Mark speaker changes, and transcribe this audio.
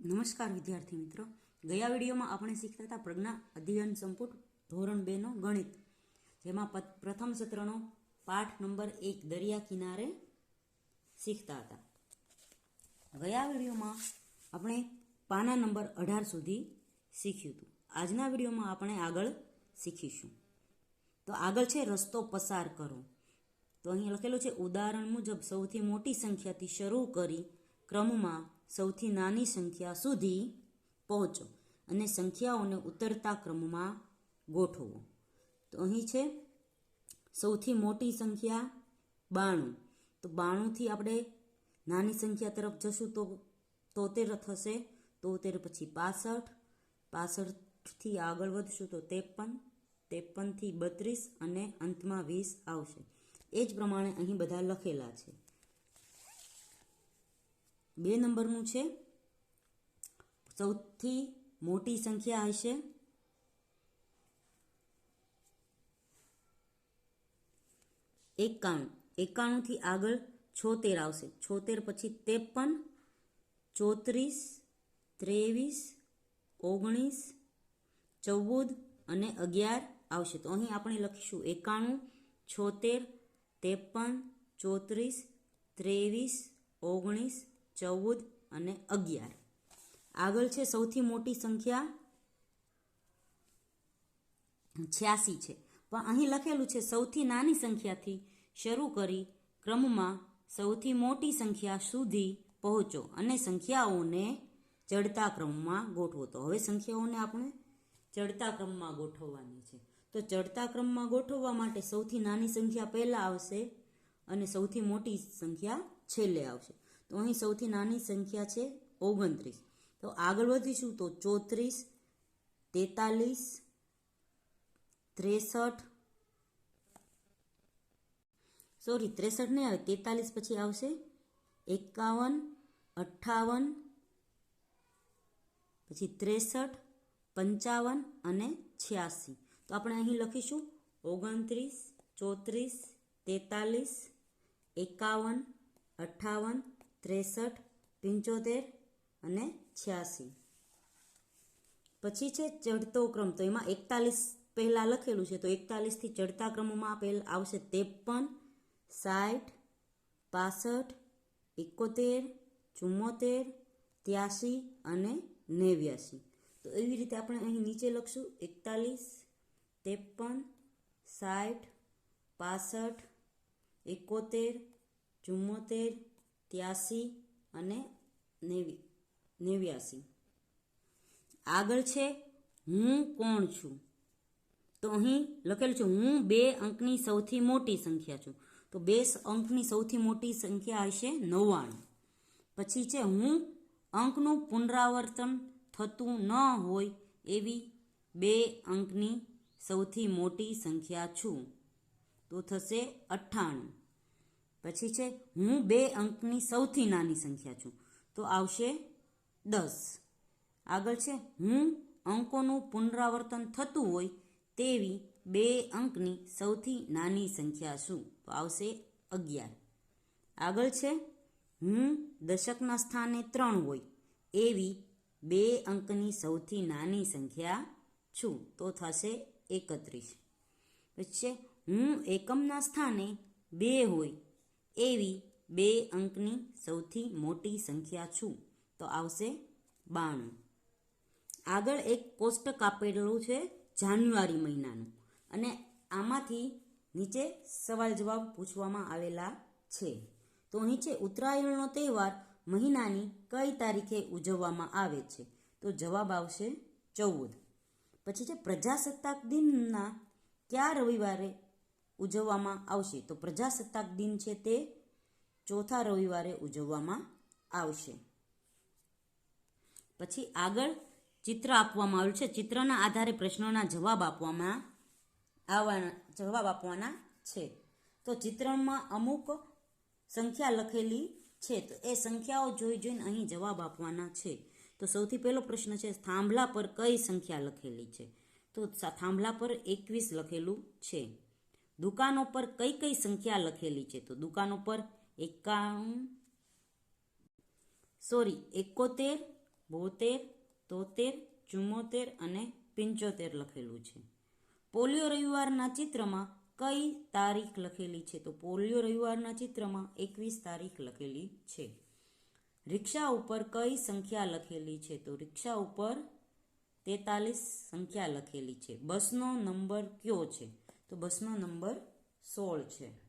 Speaker 1: નમસ્કાર વિદ્યાર્થી મિત્રો. ગયા વિડીયોમાં આપણે શીખતા હતા પ્રજ્ઞા અધ્યયન સંપુટ ધોરણ બેનો ગણિત, જેમાં પ્રથમ સત્રનો પાઠ નંબર એક દરિયા કિનારે શીખતા હતા. ગયા વિડીયોમાં આપણે પાના નંબર અઢાર સુધી શીખ્યું હતું. આજના વિડીયોમાં આપણે આગળ શીખીશું. તો આગળ છે રસ્તો પસાર કરો તો અહીં લખેલું છે, ઉદાહરણ મુજબ સૌથી મોટી સંખ્યાથી શરૂ કરી ક્રમમાં સૌથી નાની સંખ્યા સુધી પહોંચો અને સંખ્યાઓને ઉતરતા ક્રમમાં ગોઠવો. તો અહીં છે, સૌથી મોટી સંખ્યા બાણું. તો બાણુંથી આપણે નાની સંખ્યા તરફ જશું તો તોતેર થશે, તોતેર પછી પાસઠ. પાસઠથી આગળ વધશું તો ત્રેપન, ત્રેપનથી બત્રીસ અને અંતમાં વીસ આવશે. એ જ પ્રમાણે અહીં બધા લખેલા છે. બે નંબરનું છે. સૌથી મોટી સંખ્યા હશે. એકાણું. એકાણુંથી આગળ છોતેર આવશે. છોતેર પછી ત્રેપન, ચોત્રીસ, ત્રેવીસ, ઓગણીસ, ચૌદ અને અગિયાર આવશે. તો અહીં આપણે લખીશું એકાણું, છોતેર, ત્રેપન, ચોત્રીસ, ત્રેવીસ, ઓગણીસ ચૌદ અને અગિયાર. આગળ છે સૌથી મોટી સંખ્યા છ્યાસી છે. પણ અહીં લખેલું છે સૌથી નાની સંખ્યાથી શરૂ કરી ક્રમમાં સૌથી મોટી સંખ્યા સુધી પહોંચો અને સંખ્યાઓને ચડતા ક્રમમાં ગોઠવો. તો હવે સંખ્યાઓને આપણે ચડતા ક્રમમાં ગોઠવવાની છે. તો ચડતા ક્રમમાં ગોઠવવા માટે સૌથી નાની સંખ્યા પહેલાં આવશે અને સૌથી મોટી સંખ્યા છેલ્લે આવશે. તો અહીં સૌથી નાની સંખ્યા છે ઓગણત્રીસ. તો આગળ વધીશું તો ચોત્રીસ, તેતાલીસ, ત્રેસઠ. સોરી ત્રેસઠ નહીં આવે, તેતાલીસ પછી આવશે. એકાવન, અઠ્ઠાવન, પછી ત્રેસઠ, પંચાવન અને છ્યાસી. તો આપણે અહીં લખીશું ઓગણત્રીસ, ચોત્રીસ, તેતાલીસ, એકાવન, અઠ્ઠાવન ત્રેસઠ, પંચોતેર અને છ્યાસી. પછી છે ચડતો ક્રમ. તો એમાં એકતાલીસ પહેલાં લખેલું છે. તો એકતાલીસથી ચડતા ક્રમમાં પહેલ આવશે ત્રેપન, સાઠ, પાસઠ, એકોતેર, ચુમ્મોતેર, ત્યાસી અને નેવ્યાસી. તો એવી રીતે આપણે અહીં નીચે લખશું. એકતાલીસ, ત્રેપન, સાઠ, પાસઠ, એકોતેર, ચુમ્મોતેર ત્યાસી અને નેવી, નેવ્યાસી. આગળ છે, હું કોણ છું? તો અહીં લખેલું છે, હું બે અંકની સૌથી મોટી સંખ્યા છું. તો બે અંકની સૌથી મોટી સંખ્યા હશે નવ્વાણું. પછી છે, હું અંકનું પુનરાવર્તન થતું ન હોય એવી બે અંકની સૌથી મોટી સંખ્યા છું. તો થશે અઠ્ઠાણું. પછી છે, હું બે અંકની સૌથી નાની સંખ્યા છું. તો આવશે દસ. આગળ છે, હું અંકોનું પુનરાવર્તન થતું હોય તેવી બે અંકની સૌથી નાની સંખ્યા છું. તો આવશે અગિયાર. આગળ છે, હું દશકના સ્થાને ત્રણ હોય એવી બે અંકની સૌથી નાની સંખ્યા છું. તો થશે એકત્રીસ. પછી હું એકમના સ્થાને બે હોય એવી બે અંકની સૌથી મોટી સંખ્યા છું. તો આવશે બાણું. આગળ એક કોષ્ટક આપેલું છે જાન્યુઆરી મહિનાનું. અને આમાંથી નીચે સવાલ જવાબ પૂછવામાં આવેલા છે. તો નીચે ઉત્તરાયણનો તહેવાર મહિનાની કઈ તારીખે ઉજવવામાં આવે છે? તો જવાબ આવશે ચૌદ. પછી છે પ્રજાસત્તાક દિનના, કયા રવિવારે ઉજવવામાં આવશે. તો પ્રજાસત્તાક દિન છે તે ચોથા રવિવારે ઉજવવામાં આવશે. પછી આગળ ચિત્ર આપવામાં આવ્યું છે. ચિત્રના આધારે પ્રશ્નોના જવાબ આપવામાં આવવાના, જવાબ આપવાના છે. તો ચિત્રમાં અમુક સંખ્યા લખેલી છે. તો એ સંખ્યાઓ જોઈ જોઈને અહીં જવાબ આપવાના છે. તો સૌથી પહેલો પ્રશ્ન છે, થાંભલા પર કઈ સંખ્યા લખેલી છે? તો થાંભલા પર એકવીસ લખેલું છે. દુકાનો પર કઈ કઈ સંખ્યા લખેલી છે? તો દુકાનો પર એકાણું સોરી, એકોતેર, બોતેર, તોતેર, ચુમ્મોતેર અને પંચોતેર લખેલું છે. પોલિયો રવિવારના ચિત્રમાં કઈ તારીખ લખેલી છે? તો પોલિયો રવિવારના ચિત્રમાં એકવીસ તારીખ લખેલી છે. રિક્ષા ઉપર કઈ સંખ્યા લખેલી છે? તો રિક્ષા ઉપર તેતાલીસ સંખ્યા લખેલી છે. બસનો નંબર કયો છે? તો બસનો નંબર સોળ છે.